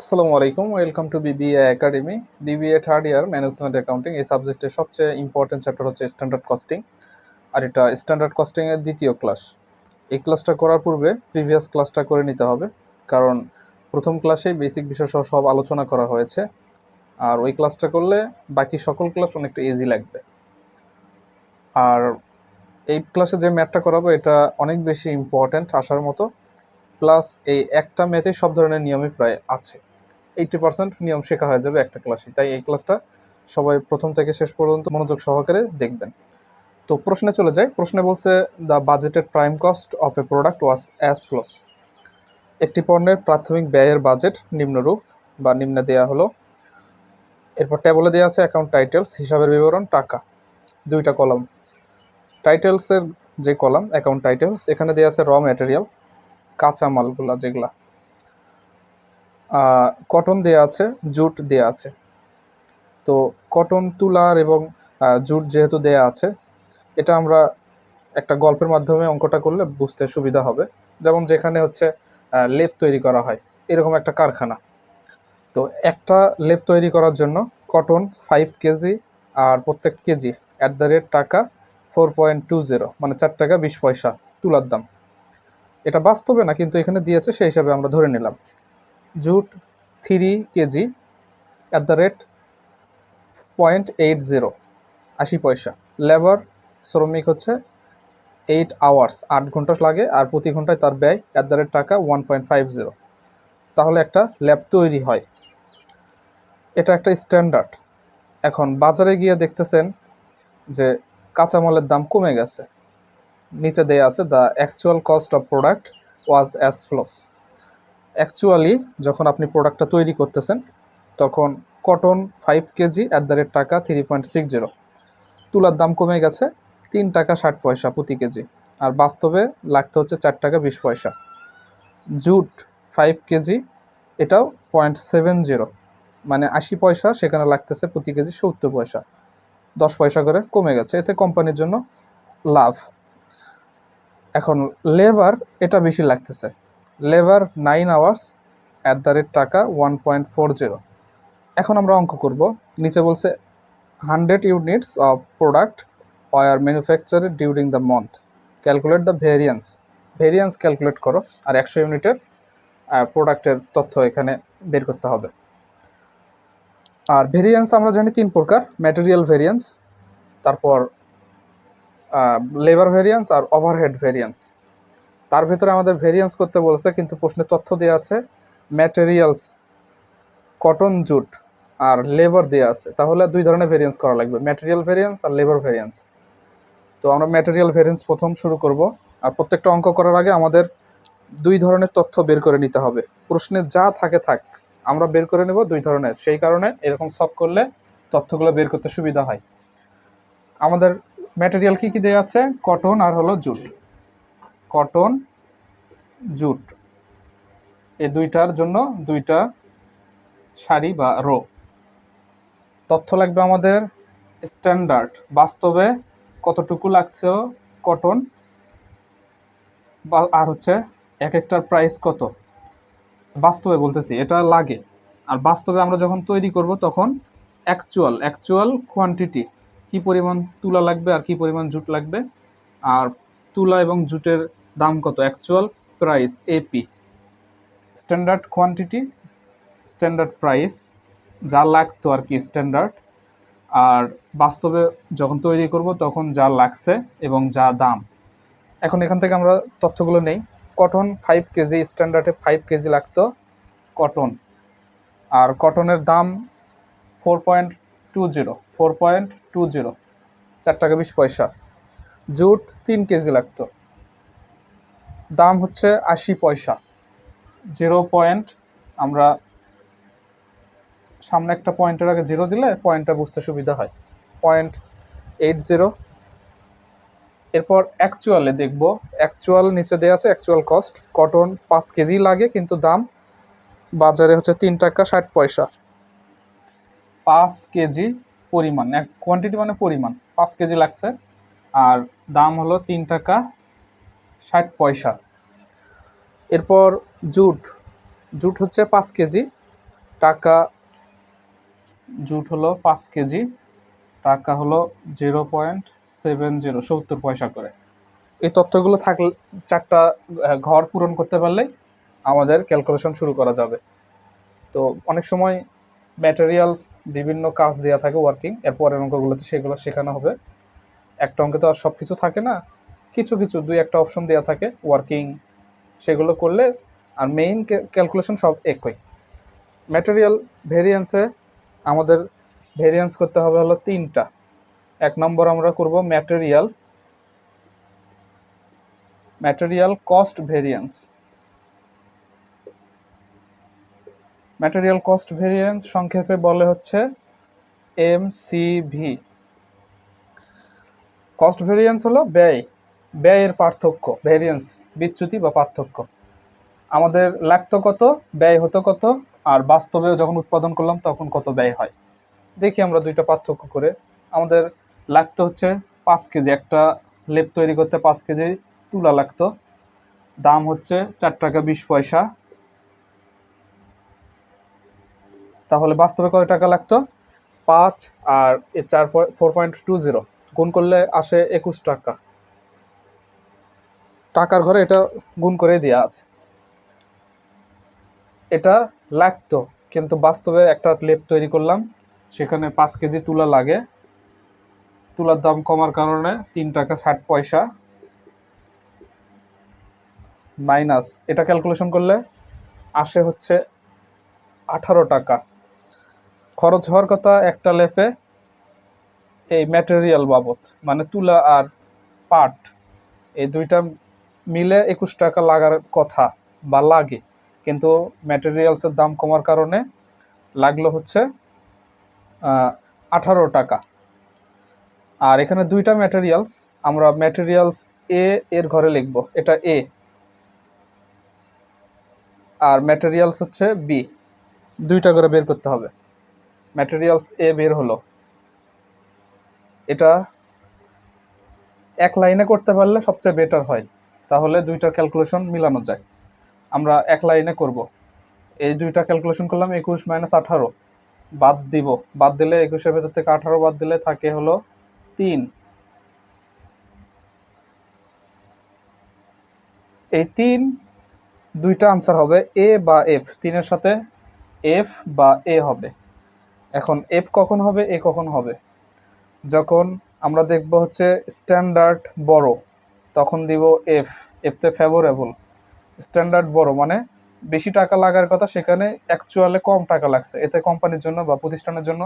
আসসালামু আলাইকুম, welcome to BBA academy. BBA third year management accounting এই সাবজেক্টের সবচেয়ে ইম্পর্টেন্ট চ্যাপ্টার হচ্ছে স্ট্যান্ডার্ড কস্টিং আর এটা স্ট্যান্ডার্ড কস্টিংয়ের দ্বিতীয় ক্লাস এই ক্লাসটা করার পূর্বে প্রিভিয়াস ক্লাসটা করে নিতে হবে, কারণ প্রথম ক্লাসেই বেসিক বিষয় সহ সব আলোচনা করা হয়েছে। আর ওই ক্লাসটা করলে বাকি সকল ক্লাস অনেকটা ইজি লাগবে। আর এই ক্লাসে যে ম্যাথটা করাবো, এটা অনেক বেশি ইম্পর্ট্যান্ট আসার মতো। প্লাস এই একটা ম্যাথে সব ধরনের নিয়মই প্রায় আছে। এইটি পার্সেন্ট নিয়ম শেখা হয়ে যাবে একটা ক্লাসে তাই এই ক্লাসটা সবাই প্রথম থেকে শেষ পর্যন্ত মনোযোগ সহকারে দেখবেন। তো প্রশ্নে চলে যাই। প্রশ্নে বলছে the budgeted prime cost of a product was as follows একটি পণ্যের প্রাথমিক ব্যয়ের বাজেট নিম্নরূপ বা নিম্নে দেওয়া হলো। এরপর ট্যাবলে দেওয়া আছে অ্যাকাউন্ট টাইটেলস হিসাবের বিবরণ, টাকা। দুইটা কলাম। টাইটেলসের যে কলাম অ্যাকাউন্ট টাইটেলস এখানে দেওয়া আছে র ম্যাটেরিয়াল কাঁচা মালগুলা যেগুলা কটন দেয়া আছে জুট দেয়া আছে। তো কটন তুলার এবং জুট যেহেতু দেয়া আছে, এটা আমরা একটা গল্পের মাধ্যমে অঙ্কটা করলে বুঝতে সুবিধা হবে। যেমন যেখানে হচ্ছে লেপ তৈরি করা হয়, এরকম একটা কারখানা। তো একটা লেপ তৈরি করার জন্য কটন ফাইভ কেজি আর প্রত্যেক কেজি অ্যাট দ্য রেট টাকা ফোর পয়েন্ট টু জিরো মানে চার টাকা বিশ পয়সা, তুলার দাম। এটা বাস্তবে না, কিন্তু এখানে দিয়েছে সেই হিসাবে আমরা ধরে নিলাম। Jute three kg at the rate point eight zero আশি পয়সা। লেবার শ্রমিক হচ্ছে এইট আওয়ার্স আট ঘণ্টা লাগে আর প্রতি ঘন্টায় তার ব্যয় অ্যাট দ্য রেট টাকা ওয়ান পয়েন্ট ফাইভ জিরো তাহলে একটা ল্যাব তৈরি হয়। এটা একটা স্ট্যান্ডার্ড এখন বাজারে গিয়ে দেখতেছেন যে কাঁচামালের দাম কমে গেছে। নিচে দেয়া আছে the actual cost of product was as follows actually যখন আপনি প্রোডাক্টটা তৈরি করতেছেন, তখন cotton five kg at the rate টাকা থ্রি পয়েন্ট সিক্স জিরো তুলার দাম কমে গেছে, তিন টাকা ষাট পয়সা প্রতি কেজি আর বাস্তবে লাগতে হচ্ছে চার টাকা বিশ পয়সা। জুট ফাইভ কেজি এটাও পয়েন্ট সেভেন জিরো মানে আশি পয়সা, সেখানে লাগতেছে প্রতি কেজি সত্তর পয়সা। দশ পয়সা করে কমে গেছে। এতে কোম্পানির জন্য লাভ। এখন লেবার এটা বেশি লাগতেছে। Labour nine hours at the rate টাকা ওয়ান পয়েন্ট ফোর জিরো এখন আমরা অঙ্ক করব। নিচে বলছে hundred units of product were manufactured during the month calculate the variance variance calculate করো, আর একশো ইউনিটের প্রোডাক্টের তথ্য এখানে বের করতে হবে। আর ভেরিয়েন্স আমরা জানি তিন প্রকার ম্যাটেরিয়াল ভেরিয়েন্স তারপর লেবার ভেরিয়েন্স আর ওভারহেড ভেরিয়েন্স তার ভিতরে আমাদের ভেরিয়েন্স করতে বলছে, কিন্তু প্রশ্নে তথ্য দেওয়া আছে ম্যাটেরিয়ালস কটন জুট আর লেবার দেওয়া আছে। তাহলে দুই ধরনের ভেরিয়েন্স করা লাগবে ম্যাটেরিয়াল ভেরিয়েন্স আর লেবার ভেরিয়েন্স তো আমরা ম্যাটেরিয়াল ভেরিয়েন্স প্রথম শুরু করব, আর প্রত্যেকটা অঙ্ক করার আগে আমাদের দুই ধরনের তথ্য বের করে নিতে হবে। প্রশ্নে যা থাকে থাক, আমরা বের করে নেব দুই ধরনের। সেই কারণে এরকম সব করলে তথ্যগুলো বের করতে সুবিধা হয়। আমাদের ম্যাটেরিয়াল কী কী দেওয়া আছে? কটন আর হলো জুট কটন জুট এই দুইটার জন্য দুইটা শাড়ি বা রো তথ্য লাগবে আমাদের স্ট্যান্ডার্ড বাস্তবে কতটুকু লাগছে কটন বা আর হচ্ছে এক একটার প্রাইস কত? বাস্তবে বলতেছি, এটা লাগে। আর বাস্তবে আমরা যখন তৈরি করব তখন অ্যাকচুয়াল অ্যাকচুয়াল কোয়ান্টিটি কি পরিমাণ তুলা লাগবে আর কি পরিমাণ জুট লাগবে? আর তুলা এবং জুটের দাম কত? Actual price AP standard quantity standard price যা লাগতো আর কি স্ট্যান্ডার্ড আর বাস্তবে যখন তৈরি করব, তখন যা লাগছে এবং যা দাম। এখন এখান থেকে আমরা তথ্যগুলো নেই। কটন ফাইভ কেজি স্ট্যান্ডার্ডে ফাইভ কেজি লাগতো। কটন আর কটনের দাম four point two zero four point two zero চার টাকা বিশ পয়সা। জুট তিন কেজি লাগতো। দাম হচ্ছে আশি পয়সা। জিরো পয়েন্ট আমরা সামনে একটা পয়েন্টের আগে জিরো দিলে পয়েন্টটা বুঝতে সুবিধা হয়। পয়েন্ট এইট জিরো এরপর অ্যাকচুয়ালে দেখব। অ্যাকচুয়াল নিচে দেওয়া আছে অ্যাকচুয়াল কস্ট কটন পাঁচ কেজি লাগে, কিন্তু দাম বাজারে হচ্ছে তিন টাকা ষাট পয়সা। পাঁচ কেজি পরিমাণ, এক কোয়ান্টিটি মানে পরিমাণ, পাঁচ কেজি লাগছে। আর দাম হলো তিন টাকা ষাট পয়সা। এরপর জুট জুট হচ্ছে পাঁচ কেজি, টাকা, জুট হলো পাঁচ কেজি, টাকা হলো জিরো পয়েন্ট সেভেন জিরো, সত্তর পয়সা করে। এই তথ্যগুলো থাকলে চারটা ঘর পূরণ করতে পারলেই আমাদের ক্যালকুলেশন শুরু করা যাবে। তো অনেক সময় ম্যাটেরিয়ালস বিভিন্ন কাজ দেওয়া থাকে ওয়ার্কিং এরপরের অঙ্কগুলোতে সেগুলো শেখানো হবে। একটা অঙ্কে তো আর সব কিছু থাকে না। কিছু কিছু, দুই, একটা অপশন দেওয়া থাকে ওয়ার্কিং সেগুলো করলে আর মেইন ক্যালকুলেশন সব একই। ম্যাটেরিয়াল ভেরিয়েন্সে আমাদের ভেরিয়েন্স করতে হবে হলো তিনটা। এক নম্বর আমরা করব material material cost variance material cost variance সংক্ষেপে বলে হচ্ছে এম এমসিভি কস্ট ভেরিয়েন্স হলো ব্যয়। ব্যয়ের পার্থক্য ভেরিয়েন্স বিচ্যুতি বা পার্থক্য। আমাদের লাগতো কত, ব্যয় হতো কত, আর বাস্তবে যখন উৎপাদন করলাম তখন কত ব্যয় হয়। দেখি আমরা দুইটা পার্থক্য করে। আমাদের লাগতো হচ্ছে পাঁচ কেজি, একটা লেপ তৈরি করতে পাঁচ কেজি, তুলা লাগতো। দাম হচ্ছে চার টাকা বিশ পয়সা। তাহলে বাস্তবে কত টাকা লাগতো? পাঁচ আর এ চার ফোর পয়েন্ট টু জিরো। গুণ করলে আসে একুশ টাকা। টাকার ঘরে এটা গুণ করে দেওয়া আছে। এটা লাগতো, কিন্তু বাস্তবে একটা লেপ তৈরি করলাম। সেখানে পাঁচ কেজি তুলা লাগে। তুলার দাম কমার কারণে তিন টাকা ষাট পয়সা। মাইনাস, এটা ক্যালকুলেশন করলে আসে হচ্ছে আঠারো টাকা। খরচ হওয়ার কথা একটা লেফে এই ম্যাটেরিয়াল বাবদ মানে তুলা আর পাট, এই দুইটা মিলে একুশ টাকা লাগার কথা বা লাগে। কিন্তু ম্যাটেরিয়ালসের দাম কমার কারণে লাগল হচ্ছে আঠারো টাকা। আর এখানে দুইটা ম্যাটেরিয়ালস আমরা ম্যাটেরিয়ালস এ এর ঘরে লিখব, এটা এ আর ম্যাটেরিয়ালস হচ্ছে বি দুইটা করে বের করতে হবে। ম্যাটেরিয়ালস এ বের হলো। এটা এক লাইনে করতে পারলে সবচেয়ে বেটার হয়। তাহলে দুইটার ক্যালকুলেশন মিলানো যায়। আমরা এক লাইনে করব। এই দুইটা ক্যালকুলেশন করলাম একুশ মাইনাস আঠারো। বাদ দিব। বাদ দিলে একুশের ভেতর থেকে আঠারো বাদ দিলে থাকে হলো তিন। এই তিন দুইটা আনসার হবে এ বা এফ তিনের সাথে এফ বা এ হবে। এখন এফ কখন হবে এ কখন হবে? যখন আমরা দেখব হচ্ছে স্ট্যান্ডার্ড বড়, তখন দিব এফ এফ এফতে ফেভারেবল স্ট্যান্ডার্ড বড় মানে বেশি টাকা লাগার কথা, সেখানে অ্যাকচুয়ালে কম টাকা লাগছে। এতে কোম্পানির জন্য বা প্রতিষ্ঠানের জন্য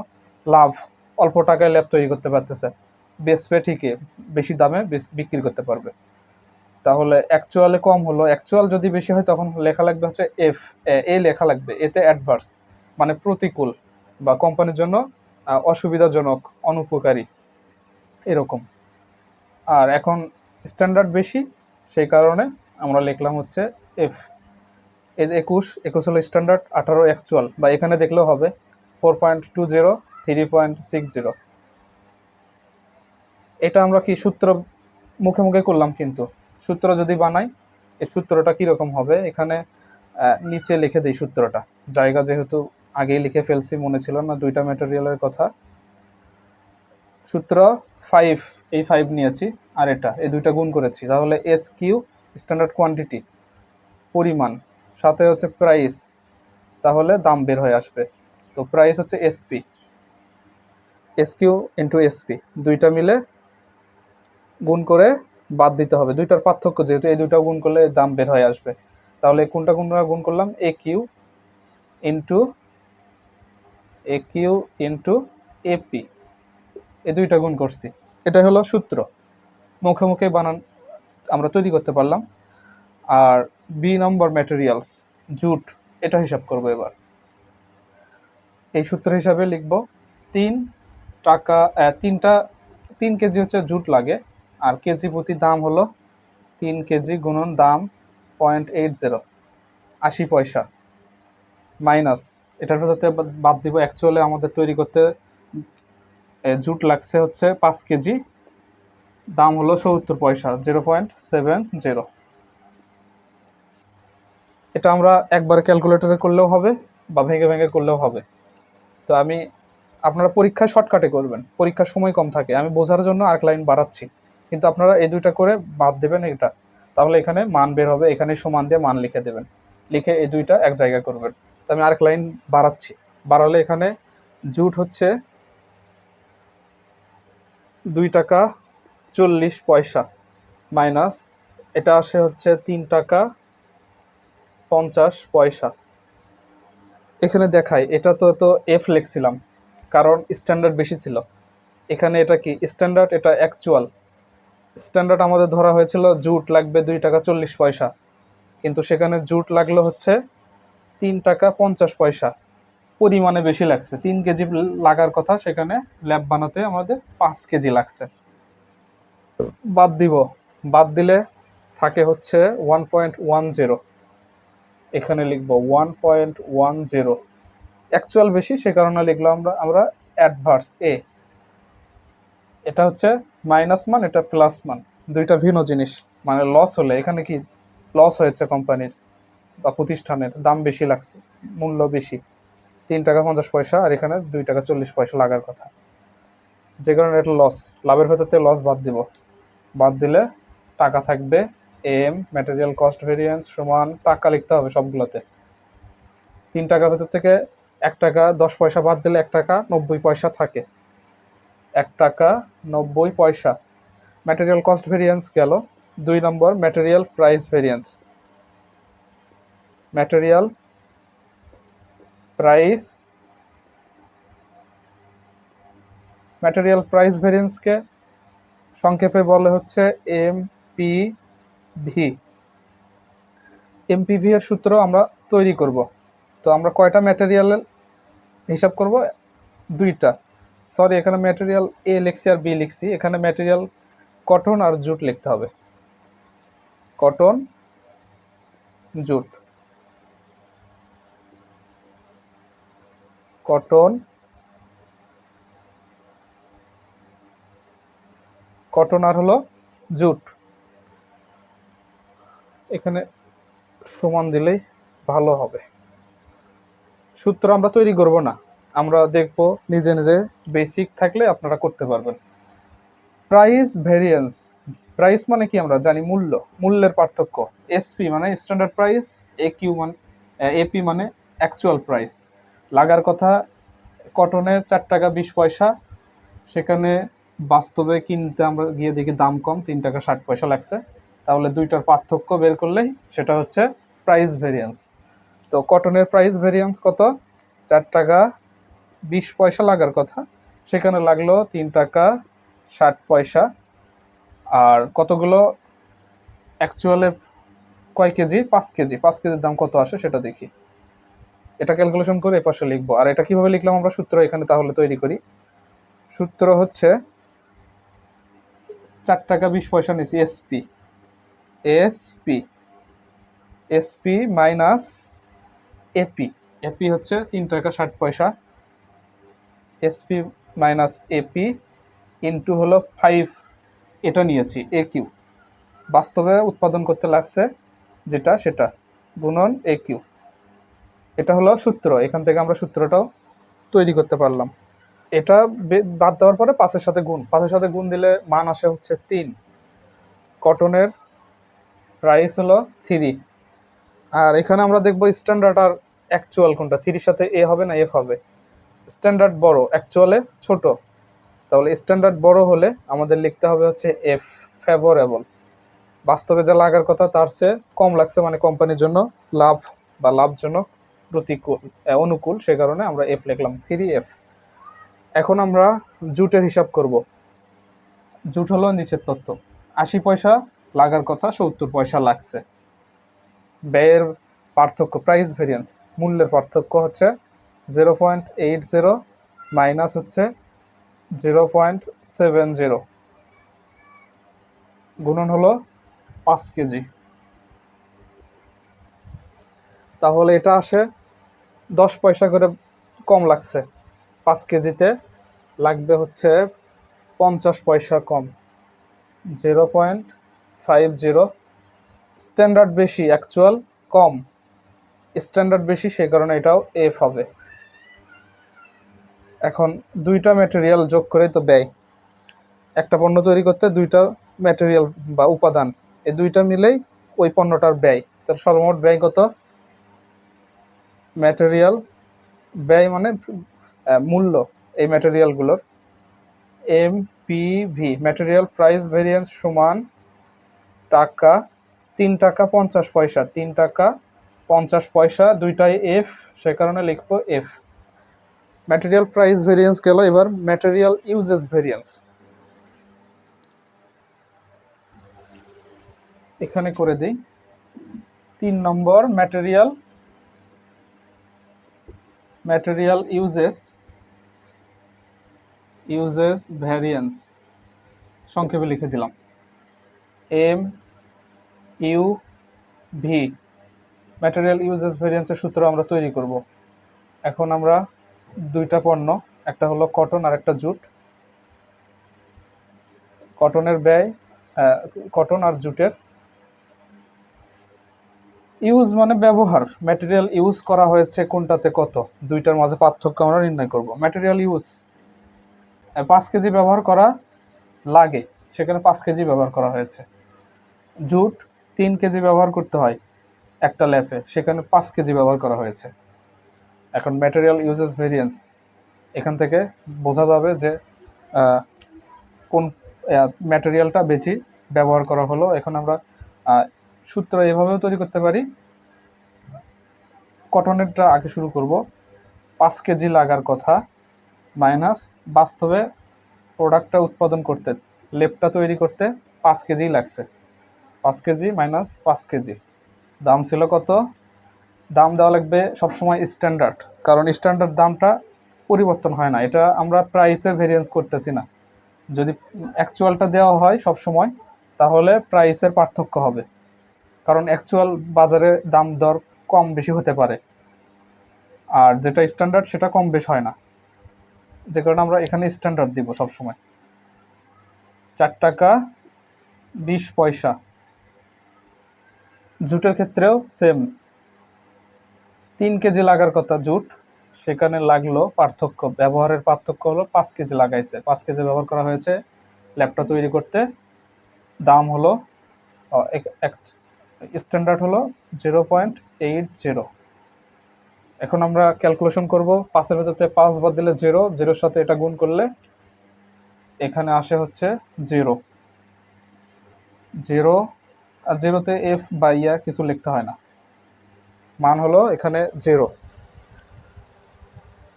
লাভ অল্প টাকায় ল্যাব তৈরি করতে পারতেছে। বেচবে ঠিকই বেশি দামে বিক্রি করতে পারবে। তাহলে অ্যাকচুয়ালে কম হলো। অ্যাকচুয়াল যদি বেশি হয়, তখন লেখা লাগবে হচ্ছে এফ এ লেখা লাগবে। এতে অ্যাডভার্স মানে প্রতিকূল। বা কোম্পানির জন্য অসুবিধাজনক, অনুপকারী, এরকম। আর এখন স্ট্যান্ডার্ড বেশি, সেই কারণে আমরা লিখলাম হচ্ছে এফ একুশ একুশ হলো স্ট্যান্ডার্ড আঠারো অ্যাকচুয়াল বা এখানে দেখলেও হবে four point two zero three point six zero এটা আমরা কি সূত্র মুখে মুখে করলাম কিন্তু? সূত্র যদি বানাই, এই সূত্রটা কীরকম হবে? এখানে নিচে লিখে দিই সূত্রটা। জায়গা যেহেতু আগেই লিখে ফেলছি, মনে ছিল না, দুইটা ম্যাটেরিয়ালের কথা। সূত্র ফাইভ এই ফাইভ নিয়েছি, আর এটা, এই দুইটা গুণ করেছি। তাহলে এস কিউ স্ট্যান্ডার্ড কোয়ান্টিটি পরিমাণ, সাথে হচ্ছে প্রাইস তাহলে দাম বের হয়ে আসবে। তো প্রাইস হচ্ছে SP S Q into SP দুইটা মিলে গুণ করে বাদ দিতে হবে। দুইটার পার্থক্য যেহেতু, এই দুইটা গুণ করলে দাম বের হয়ে আসবে। তাহলে কোনটা কোনটা গুণ করলাম? A Q into A Q into AP এই দুইটা গুণ করছি। এটা হলো সূত্র। মুখে মুখে বানান, আমরা তৈরি করতে পারলাম। আর বি নম্বর ম্যাটেরিয়ালস জুট, এটা হিসাব করব এবার। এই সূত্র হিসাবে লিখব, তিন টাকা তিনটা, তিন কেজি হচ্ছে জুট লাগে। আর কেজি প্রতি দাম হলো তিন কেজি গুণন দাম পয়েন্ট এইট জিরো, আশি পয়সা, মাইনাস এটার ভেতরতে বাদ- দিব অ্যাকচুয়ালি আমাদের তৈরি করতে জুট লাগছে হচ্ছে পাঁচ কেজি। দাম হলো সত্তর পয়সা, জিরো পয়েন্ট সেভেন জিরো। এটা আমরা একবার ক্যালকুলেটরে করলেও হবে বা ভেঙে ভেঙে করলেও হবে। তো আমি, আপনারা পরীক্ষায় শর্টকাটে করবেন, পরীক্ষার সময় কম থাকে। আমি বোঝার জন্য আরেক লাইন বাড়াচ্ছি। কিন্তু আপনারা এই দুইটা করে বাদ দেবেন এটা। তাহলে এখানে মান বের হবে, এখানে সমান দিয়ে মান লিখে দেবেন। লিখে এই দুইটা এক জায়গায় করবেন। আমি আরেক লাইন বাড়াচ্ছি। বাড়ালে এখানে জুট হচ্ছে দুই টাকা চল্লিশ পয়সা মাইনাস, এটা আসে হচ্ছে তিন টাকা পঞ্চাশ পয়সা। এখানে দেখাই, এটা তো তো এফ লিখছিলাম, কারণ স্ট্যান্ডার্ড বেশি ছিল। এখানে এটা কি? স্ট্যান্ডার্ড এটা অ্যাকচুয়াল স্ট্যান্ডার্ড আমাদের ধরা হয়েছিল, জুট লাগবে দুই টাকা চল্লিশ পয়সা। কিন্তু সেখানে জুট লাগল হচ্ছে তিন টাকা পঞ্চাশ পয়সা। পরিমাণে বেশি লাগছে। তিন কেজি লাগার কথা সেখানে ল্যাব বানাতে আমাদের পাঁচ কেজি লাগছে। বাদ দিব। বাদ দিলে থাকে হচ্ছে ওয়ান পয়েন্ট ওয়ান জিরো এখানে লিখব one point one zero actual বেশি, সে কারণে লিখলো আমরা আমরা অ্যাডভার্স এ এটা হচ্ছে মাইনাস মান, এটা প্লাস মান। দুইটা ভিন্ন জিনিস। মানে লস হলে, এখানে কি লস হয়েছে কোম্পানির বা প্রতিষ্ঠানের দাম বেশি লাগছে, মূল্য বেশি। তিন টাকা পঞ্চাশ পয়সা আর এখানে দুই টাকা চল্লিশ পয়সা লাগার কথা। যে কারণে এটা লস লাভের ভেতর থেকে লস বাদ দিব। বাদ দিলে টাকা থাকবে এম ম্যাটেরিয়াল কস্ট ভেরিয়েন্স সমান টাকা লিখতে হবে সবগুলোতে। তিন টাকার ভেতর থেকে এক টাকা দশ পয়সা বাদ দিলে এক টাকা নব্বই পয়সা থাকে। এক টাকা নব্বই পয়সা। ম্যাটেরিয়াল কস্ট ভেরিয়েন্স গেল। দুই নম্বর material price variance material price material price ভেরিয়েন্সকে সংক্ষেপে বলে হচ্ছে এম পি ভি এমপিভি এর সূত্র আমরা তৈরি করব। তো আমরা কয়টা ম্যাটেরিয়ালের হিসাব করব? দুইটা। সরি এখানে ম্যাটেরিয়াল এ লিখছি আর বি লিখছি। এখানে ম্যাটেরিয়াল কটন আর জুট লিখতে হবে। কটন জুট কটন কটন আর হলো জুট। এখানে সমান দিলেই ভালো হবে। সূত্র আমরা তৈরি করব না। আমরা দেখব নিজে নিজে বেসিক থাকলে আপনারা করতে পারবেন। প্রাইস ভেরিয়েন্স প্রাইস মানে কি আমরা জানি? মূল্য। মূল্যের পার্থক্য। এসপি মানে স্ট্যান্ডার্ড প্রাইস এ কিউ মানে এপি মানে অ্যাকচুয়াল প্রাইস লাগার কথা কটনের চার টাকা বিশ পয়সা, সেখানে বাস্তবে কিনতে আমরা গিয়ে দেখি দাম কম, তিন টাকা ষাট পয়সা লাগছে। তাহলে দুইটার পার্থক্য বের করলেই সেটা হচ্ছে প্রাইস ভেরিয়েন্স তো কটনের প্রাইস ভেরিয়েন্স কত? চার টাকা বিশ পয়সা লাগার কথা, সেখানে লাগল তিন টাকা ষাট পয়সা। আর কতগুলো? অ্যাকচুয়ালে কয় কেজি? পাঁচ কেজি। পাঁচ কেজির দাম কত আসে সেটা দেখি। এটা ক্যালকুলেশন করে এ পাশে লিখব। আর এটা কীভাবে লিখলাম আমরা সূত্র এখানে তাহলে তৈরি করি। সূত্র হচ্ছে চার টাকা বিশ পয়সা নিয়েছি SP SP SP minus AP AP হচ্ছে তিন টাকা ষাট পয়সা। এসপি মাইনাস এপি ইন্টু হলো ফাইভ এটা নিয়েছি এ কিউ বাস্তবে উৎপাদন করতে লাগছে যেটা সেটা, গুণন এ কিউ এটা হলো সূত্র, এখান থেকে আমরা সূত্রটাও তৈরি করতে পারলাম। এটা বাদ দেওয়ার পরে পাঁচের সাথে গুণ, পাঁচের সাথে গুণ দিলে মান আসে হচ্ছে তিন। কটনের প্রাইস হলো থ্রি আর এখানে আমরা দেখব স্ট্যান্ডার্ড আর অ্যাকচুয়াল কোনটা থ্রির সাথে এ হবে না এফ হবে। স্ট্যান্ডার্ড বড় অ্যাকচুয়ালে ছোট। তাহলে স্ট্যান্ডার্ড বড় হলে আমাদের লিখতে হবে হচ্ছে এফ ফেভারেবল বাস্তবে যা লাগার কথা, তার চেয়ে কম লাগছে মানে কোম্পানির জন্য লাভ বা লাভজনক। প্রতিকূল অনুকূল, সে কারণে আমরা এফ লিখলাম থ্রি এফ এখন আমরা জুটের হিসাব করব। জুট হলো নিচের তথ্য আশি পয়সা লাগার কথা, সত্তর পয়সা লাগছে। ব্যয়ের পার্থক্য প্রাইস ভেরিয়েন্স মূল্যের পার্থক্য হচ্ছে zero point eight zero minus হচ্ছে জিরো পয়েন্ট সেভেন জিরো গুণন হলো পাঁচ কেজি। তাহলে এটা আসে দশ পয়সা করে কম লাগছে। পাঁচ কেজিতে লাগবে হচ্ছে পঞ্চাশ পয়সা কম। Zero point five zero. Standard বেশি অ্যাকচুয়াল কম। স্ট্যান্ডার্ড বেশি, সেই কারণে এটাও এফ হবে। এখন দুইটা ম্যাটেরিয়াল যোগ করে তো ব্যয়। একটা পণ্য তৈরি করতে দুইটা ম্যাটেরিয়াল বা উপাদান। এই দুইটা মিলেই ওই পণ্যটার ব্যয়। তার সর্বমোট ব্যয় কত? ম্যাটেরিয়াল ব্যয় মানে মূল্য এই ম্যাটেরিয়ালগুলোর M P V material price variance সমান টাকা, তিন টাকা পঞ্চাশ পয়সা, তিন টাকা পঞ্চাশ পয়সা, দুইটাই এফ সে কারণে লিখব এফ ম্যাটেরিয়াল প্রাইস ভেরিয়েন্স গেল, এবার ম্যাটেরিয়াল ইউজেস ভেরিয়েন্স এখানে করে দিই। তিন নম্বর material material usage usage variance সংক্ষেপে লিখে দিলাম। M U V material usage ভেরিয়েন্সের সূত্র আমরা তৈরি করব। এখন আমরা দুইটা পণ্য, একটা হলো কটন আর একটা জুট কটনের ব্যয় কটন আর জুটের ইউজ মানে ব্যবহার। ম্যাটেরিয়াল ইউজ করা হয়েছে কোনটাতে কত? দুইটার মাঝে পার্থক্য আমরা নির্ণয় করব। ম্যাটেরিয়াল ইউজ পাঁচ কেজি ব্যবহার করা লাগে। সেখানে পাঁচ কেজি ব্যবহার করা হয়েছে। জুট তিন কেজি ব্যবহার করতে হয় একটা ল্যাফে সেখানে পাঁচ কেজি ব্যবহার করা হয়েছে। এখন ম্যাটেরিয়াল ইউজেস ভেরিয়েন্স এখান থেকে বোঝা যাবে যে কোন ম্যাটেরিয়ালটা বেশি ব্যবহার করা হলো। এখন আমরা সূত্র এভাবেও তৈরি করতে পারি। কটনেরটা আগে শুরু করব। পাঁচ কেজি লাগার কথা। মাইনাস বাস্তবে প্রোডাক্টটা উৎপাদন করতে, লেপটা তৈরি করতে পাঁচ কেজি লাগছে। পাঁচ কেজি মাইনাস পাঁচ কেজি। দাম ছিল কত? দাম দেওয়া লাগবে সবসময় স্ট্যান্ডার্ড কারণ স্ট্যান্ডার্ড দামটা পরিবর্তন হয় না। এটা আমরা প্রাইসে ভেরিয়েন্স করতেছি না। যদি অ্যাকচুয়ালটা দেওয়া হয় সব সময় তাহলে প্রাইসের পার্থক্য হবে। কারণ অ্যাকচুয়াল বাজারে দাম দর কম বেশি হতে পারে। আর যেটা স্ট্যান্ডার্ড সেটা কম বেশ হয় না। যে কারণে আমরা এখানে স্ট্যান্ডার্ড দিব সবসময়। চার টাকা বিশ পয়সা। জুটের ক্ষেত্রেও সেম তিন কেজি লাগার কথা জুট, সেখানে লাগল পার্থক্য, ব্যবহারের পার্থক্য হলো পাঁচ কেজি লাগাইছে। পাঁচ কেজি ব্যবহার করা হয়েছে ল্যাপটপ তৈরি করতে। দাম হলো স্ট্যান্ডার্ড হলো জিরো পয়েন্ট এইট জিরো এখন আমরা ক্যালকুলেশন করব, পাঁচের ভেতরতে পাঁচ বাদ দিলে জিরো জিরোর সাথে এটা গুণ করলে এখানে আসে হচ্ছে জিরো জিরো আর জিরোতে এফ বা ইয়া কিছু লিখতে হয় না। মান হলো এখানে জিরো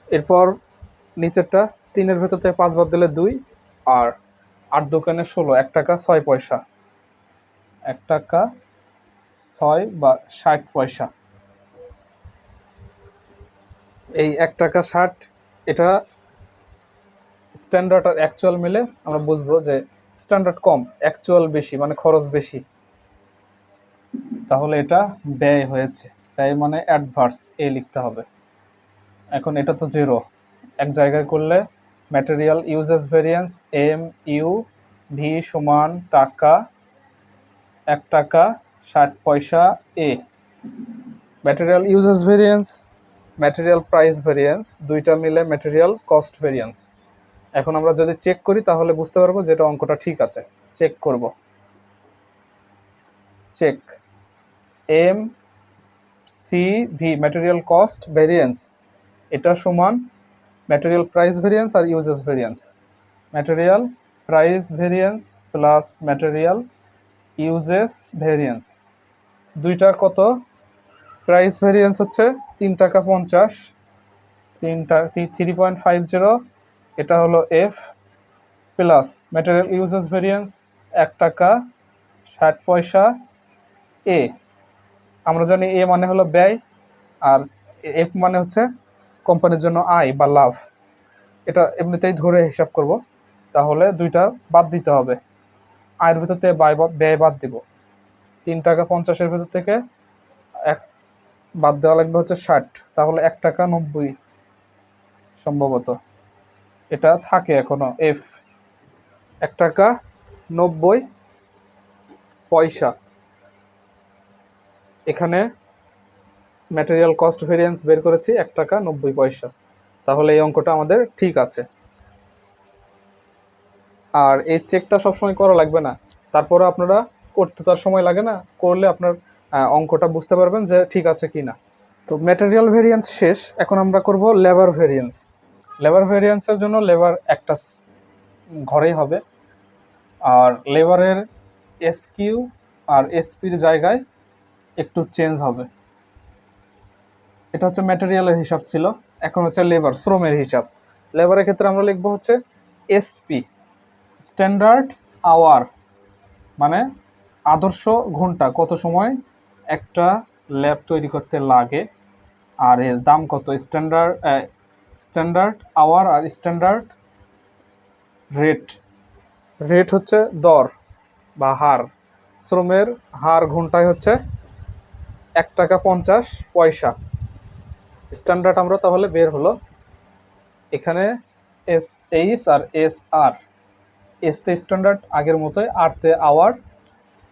এরপর নিচেরটা তিনের ভেতরতে পাঁচ বাদ দিলে দুই, আর আট দোকানে ষোলো, এক টাকা ছয় পয়সা। এক টাকা ছয় বা ষাট পয়সা। এই এক টাকা ষাট, এটা স্ট্যান্ডার্ড আর অ্যাকচুয়াল মিলে আমরা বুঝব যে স্ট্যান্ডার্ড কম অ্যাকচুয়াল বেশি মানে খরচ বেশি। তাহলে এটা ব্যয় হয়েছে। ব্যয় মানে অ্যাডভার্স এ লিখতে হবে। এখন এটা তো জিরো এক জায়গায় করলে material usage variance M U V সমান টাকা, এক টাকা ষাট পয়সা এ material usage variance material price variance দুইটা মিলে ম্যাটেরিয়াল কস্ট ভেরিয়েন্স এখন আমরা যদি চেক করি তাহলে বুঝতে পারব যে এটা অঙ্কটা ঠিক আছে। চেক করব। Check M C V material cost variance এটা সমান ম্যাটেরিয়াল প্রাইস ভেরিয়েন্স আর usage variance material price variance plus material usage variance. দুইটা কত? প্রাইস ভেরিয়েন্স হচ্ছে তিন টাকা পঞ্চাশ। তিনটা থ্রি পয়েন্ট ফাইভ জিরো। এটা হলো F plus material usage variance এক টাকা ষাট পয়সা এ। আমরা জানি এ মানে হলো ব্যয় আর এফ মানে হচ্ছে কোম্পানির জন্য আয় বা লাভ। এটা এমনিতেই ধরে হিসাব করব। তাহলে দুইটা বাদ দিতে হবে। আয়ের ভিতর থেকে ব্যয় বাদ- দিব। তিন টাকা পঞ্চাশের ভিতর থেকে এক বাদ দেওয়া লাগবে হচ্ছে ষাট। তাহলে এক টাকা নব্বই সম্ভবত। এটা থাকে এখনও। এফ এক টাকা নব্বই পয়সা। এখানে ম্যাটেরিয়াল কস্ট ভেরিয়েন্স বের করেছি এক টাকা নব্বই পয়সা। তাহলে এই অঙ্কটা আমাদের ঠিক আছে। আর এই চেকটা সবসময় করা লাগবে না। তারপরে আপনারা করতে তার সময় লাগে না, করলে আপনার অঙ্কটা বুঝতে পারবেন যে ঠিক আছে কি না। তো ম্যাটেরিয়াল ভেরিয়েন্স শেষ, এখন আমরা করব লেবার ভেরিয়েন্স লেবার ভেরিয়েন্সের জন্য লেবার একটা ঘরেই হবে। আর লেবারের এসকিউ আর এসপির জায়গায় একটু চেঞ্জ হবে। এটা হচ্ছে ম্যাটেরিয়ালের হিসাব ছিল, এখন হচ্ছে লেবার শ্রমের হিসাব। লেবারের ক্ষেত্রে আমরা লিখব হচ্ছে এসপি স্ট্যান্ডার্ড আওয়ার মানে আদর্শ ঘণ্টা, কত সময় একটা ল্যাব তৈরি করতে লাগে, আর এর দাম কত? স্ট্যান্ডার্ড স্ট্যান্ডার্ড আওয়ার আর স্ট্যান্ডার্ড রেট। রেট হচ্ছে দর বা হার। শ্রমের হার ঘন্টায় হচ্ছে এক টাকা পঞ্চাশ পয়সা। স্ট্যান্ডার্ড আমরা তাহলে বের হলো এখানে S H R S R এসতে standard আগের মতোই আরতে আওয়ার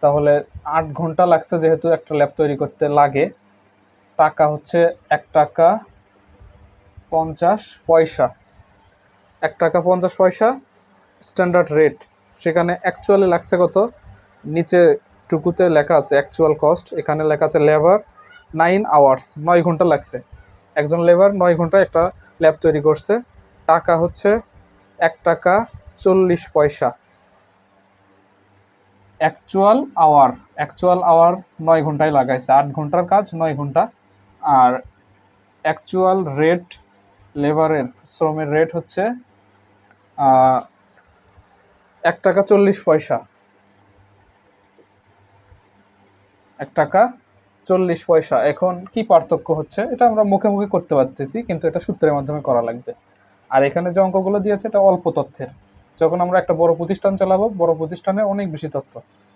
তাহলে আট ঘণ্টা লাগছে যেহেতু একটা ল্যাব তৈরি করতে লাগে। টাকা হচ্ছে এক টাকা পঞ্চাশ পয়সা। এক টাকা পঞ্চাশ পয়সা স্ট্যান্ডার্ড রেট সেখানে অ্যাকচুয়ালি লাগছে কত? নিচে টুকুতে লেখা আছে অ্যাকচুয়াল কস্ট এখানে লেখা আছে লেবার নাইন আওয়ার্স নয় ঘণ্টা লাগছে। একজন লেবার নয় ঘণ্টা একটা ল্যাব তৈরি করছে। টাকা হচ্ছে এক টাকা চল্লিশ পয়সা। অ্যাকচুয়াল আওয়ার অ্যাকচুয়াল আওয়ার নয় ঘন্টায় লাগাইছে। আট ঘণ্টার কাজ, নয় ঘণ্টা। আর অ্যাকচুয়াল রেট লেবারের শ্রমের রেট হচ্ছে এক টাকা চল্লিশ পয়সা। এক টাকা চল্লিশ পয়সা। এখন কি পার্থক্য হচ্ছে? এটা আমরা মুখে মুখে করতে পারতেছি, কিন্তু এটা সূত্রের মাধ্যমে করা লাগবে। আর এখানে যে অঙ্কগুলো দিয়েছে, এটা অল্প তথ্যের। যখন আমরা একটা বড় প্রতিষ্ঠান চালাবো, বড় প্রতিষ্ঠানে অনেক বেশি তথ্য।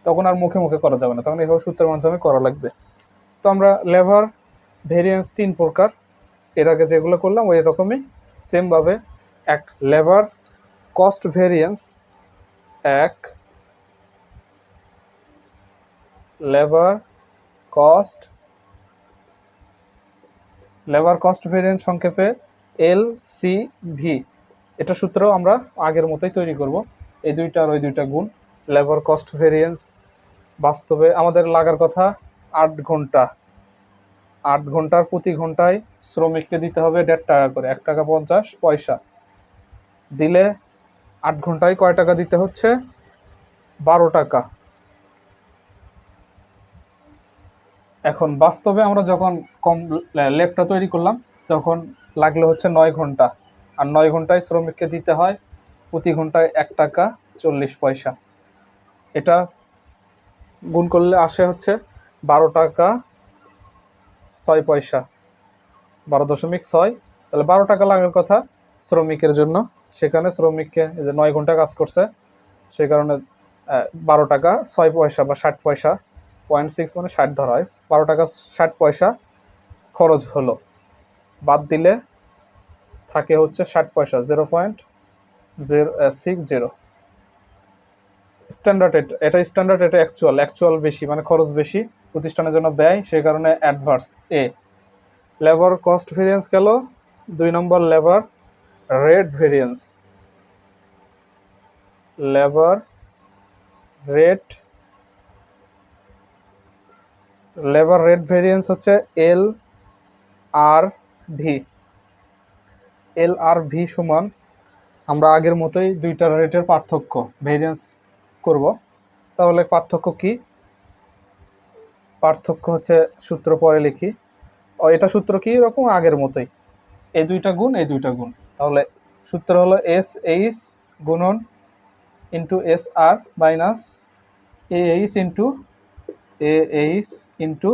তখন আর মুখে মুখে করা যাবে না। তখন এইভাবে সূত্রের মাধ্যমে করা লাগবে। তো আমরা লেভার ভেরিয়েন্স তিন প্রকার। এর আগে যেগুলো করলাম, ওই রকমই। সেমভাবে এক লেভার কস্ট ভেরিয়েন্স এক labour cost labour cost variance সংক্ষেপে এল সি ভি এটা সূত্রও আমরা আগের মতোই তৈরি করব। এই দুইটা আর ওই দুইটা গুণ। লেবার কস্ট ভেরিয়েন্স বাস্তবে আমাদের লাগার কথা আট ঘণ্টা। আট ঘণ্টার প্রতি ঘন্টায় শ্রমিককে দিতে হবে দেড় টাকা করে, এক টাকা পঞ্চাশ পয়সা। দিলে আট ঘন্টায় কয় টাকা দিতে হচ্ছে? বারো টাকা। এখন বাস্তবে আমরা যখন কম লেফটটা তৈরি করলাম, তখন লাগল হচ্ছে নয় ঘণ্টা। আর নয় ঘন্টায় শ্রমিককে দিতে হয়, প্রতি ঘন্টায় এক টাকা চল্লিশ পয়সা। এটা গুণ করলে আসে হচ্ছে বারো টাকা ছয় পয়সা। বারো দশমিক ছয়, তাহলে বারো টাকা লাগার কথা শ্রমিকের জন্য। সেখানে শ্রমিককে যে নয় ঘণ্টা কাজ করছে, সে কারণে বারো টাকা ছয় পয়সা বা ষাট পয়সা পয়েন্ট সিক্স মানে ষাট ধরা হয়। বারো টাকা ষাট পয়সা খরচ হলো। বাদ দিলে থাকে হচ্ছে ষাট পয়সা zero point zero six standard এটা এটা স্ট্যান্ডার্ড এটা অ্যাকচুয়াল অ্যাকচুয়াল বেশি মানে খরচ বেশি। প্রতিষ্ঠানের জন্য ব্যয় সেই কারণে adverse A labour cost variance গেল, দুই নম্বর labour rate variance labour rate labour rate variance হচ্ছে L R V L R V সমান, আমরা আগের মতোই দুইটার রেটের পার্থক্য ভেরিয়েন্স করব। তাহলে পার্থক্য কি? পার্থক্য হচ্ছে সূত্র পরে লিখি। ও, এটা সূত্র কি? এরকম আগের মতোই। এই দুইটা গুণ এই দুইটা গুণ। তাহলে সূত্র হলো এস এইচ গুণন into S R minus A H into A H into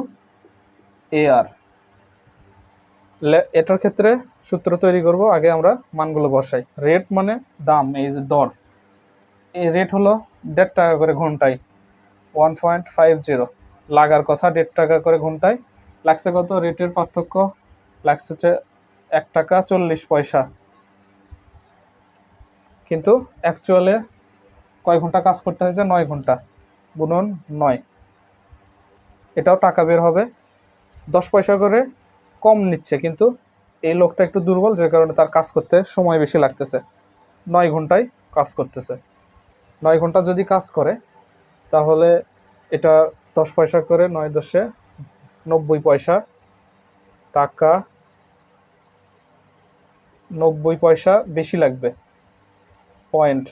A R এটার ক্ষেত্রে সূত্র তৈরি করব, আগে আমরা মানগুলো বসাই। রেট মানে দাম, এই যে দর। এই রেট হলো দেড় টাকা করে ঘন্টায়। ওয়ান পয়েন্ট ফাইভ জিরো লাগার কথা, দেড় টাকা করে ঘন্টায়। লাগছে কত? রেটের পার্থক্য লাগছে হচ্ছে এক টাকা চল্লিশ পয়সা। কিন্তু অ্যাকচুয়ালে কয় ঘণ্টা কাজ করতে হয়েছে? নয় ঘণ্টা। গুণন নয়। এটাও টাকা বের হবে। দশ পয়সা করে কম নিচ্ছে, কিন্তু এই লোকটা একটু দুর্বল, যে কারণে তার কাজ করতে সময় বেশি লাগতেছে। নয় ঘন্টায় কাজ করতেছে। নয় ঘণ্টা যদি কাজ করে, তাহলে এটা দশ পয়সা করে নয় দশে নব্বই পয়সা টাকা, নব্বই পয়সা বেশি লাগবে। পয়েন্ট।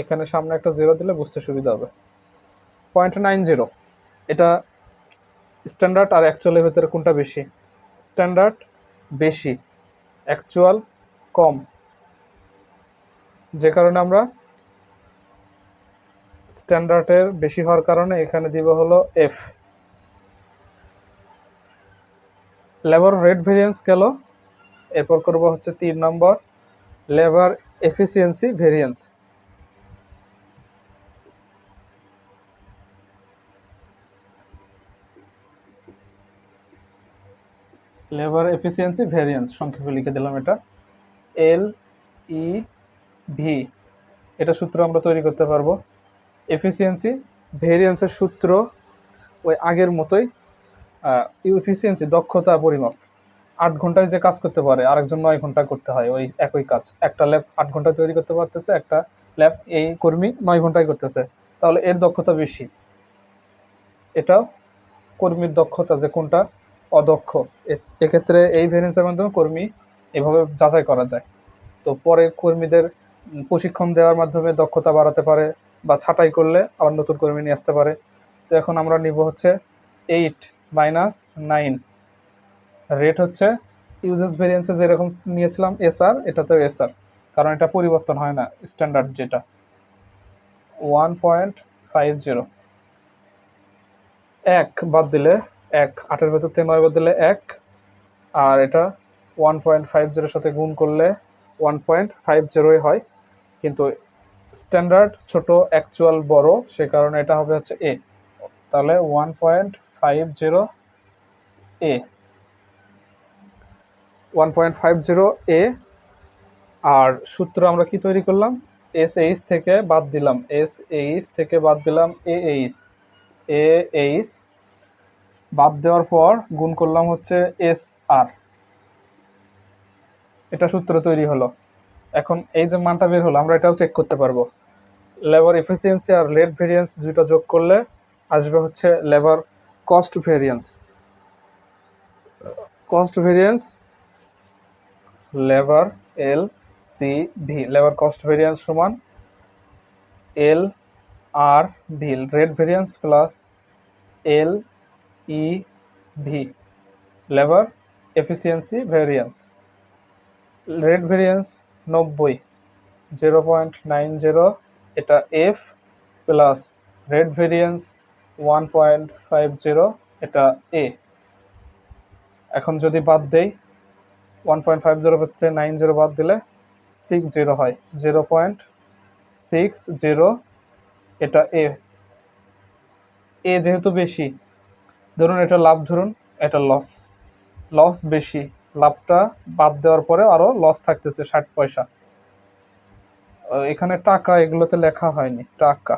এখানে সামনে একটা জিরো দিলে বুঝতে সুবিধা হবে। পয়েন্ট নাইন জিরো এটা স্ট্যান্ডার্ড আর অ্যাকচুয়ালের ভেতরে কোনটা বেশি? স্ট্যান্ডার্ড বেশি, অ্যাকচুয়াল কম। যে কারণে আমরা স্ট্যান্ডার্ডের বেশি হওয়ার কারণে এখানে দিব হলো এফ লেবার রেট ভেরিয়েন্স গেল, এরপর করব হচ্ছে তিন নম্বর। Labour efficiency variance labour efficiency variance সংক্ষেপে লিখে দিলাম এটা। এল ই ভি এটা সূত্র আমরা তৈরি করতে পারব। এফিসিয়েন্সি ভেরিয়েন্সের সূত্র ওই আগের মতোই ইফিসিয়েন্সি দক্ষতা, পরিমাপ। আট ঘন্টায় যে কাজ করতে পারে, আরেকজন নয় ঘণ্টা করতে হয় ওই একই কাজ। একটা ল্যাব আট ঘন্টায় তৈরি করতে পারতেছে, একটা ল্যাব এই কর্মী নয় ঘন্টায় করতেছে। তাহলে এর দক্ষতা বেশি। এটাও কর্মীর দক্ষতা যে কোনটা অদক্ষ। এক্ষেত্রে এই ভেরিয়েন্সের মাধ্যমে কর্মী এভাবে যাচাই করা যায়। তো পরে কর্মীদের প্রশিক্ষণ দেওয়ার মাধ্যমে দক্ষতা বাড়াতে পারে বা ছাঁটাই করলে আবার নতুন কর্মী নিয়ে আসতে পারে। তো এখন আমরা নিব হচ্ছে এইট মাইনাস নাইন রেট হচ্ছে ইউজেস ভেরিয়েন্সে যেরকম নিয়েছিলাম এসআর এটাতেও এসআর কারণ এটা পরিবর্তন হয় না স্ট্যান্ডার্ড যেটা। ওয়ান পয়েন্ট ফাইভ জিরো এক বাদ দিলে এক আটের ভেতর থেকে নয় বাদ দিলে এক। আর এটা ওয়ান পয়েন্ট ফাইভ জিরোর সাথে গুণ করলে ওয়ান পয়েন্ট ফাইভ জিরোই হয়। কিন্তু স্ট্যান্ডার্ড ছোট অ্যাকচুয়াল বড়, সে কারণে এটা হবে হচ্ছে এ তাহলে one point five zero A one point five zero A R সূত্র আমরা কি তৈরি করলাম? এস এইচ থেকে বাদ দিলাম। এস এইচ থেকে বাদ দিলাম এ এইচ এ এইচ বাদ দেওয়ার পর গুণ করলাম হচ্ছে এস আর এটা সূত্র তৈরি হলো। এখন এই যে মানটা বের হলো, আমরা এটাও চেক করতে পারব। লেবার এফিসিয়েন্সি আর লেট ভেরিয়েন্স দুইটা যোগ করলে আসবে হচ্ছে labour cost variance cost variance labour L C V labour cost variance সমান L R V rate variance plus L V labour efficiency variance rate variance নব্বই জিরো পয়েন্ট নাইন জিরো এটা F plus rate variance one point five zero এটা এ এখন যদি বাদ দেই one point five zero থেকে nine zero বাদ দিলে সিক্স জিরো হয় জিরো পয়েন্ট সিক্স জিরো এটা এ এ যেহেতু বেশি ধরুন, এটা লাভ ধরুন, এটা লস লস বেশি, লাভটা বাদ দেওয়ার পরে আরও লস থাকতেছে ষাট পয়সা। এখানে টাকা, এগুলোতে লেখা হয়নি, টাকা।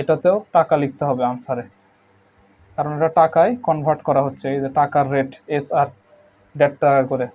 এটাতেও টাকা লিখতে হবে আনসারে কারণ এটা টাকায় কনভার্ট করা হচ্ছে, এই যে টাকার রেট এস আর দেড় টাকা করে।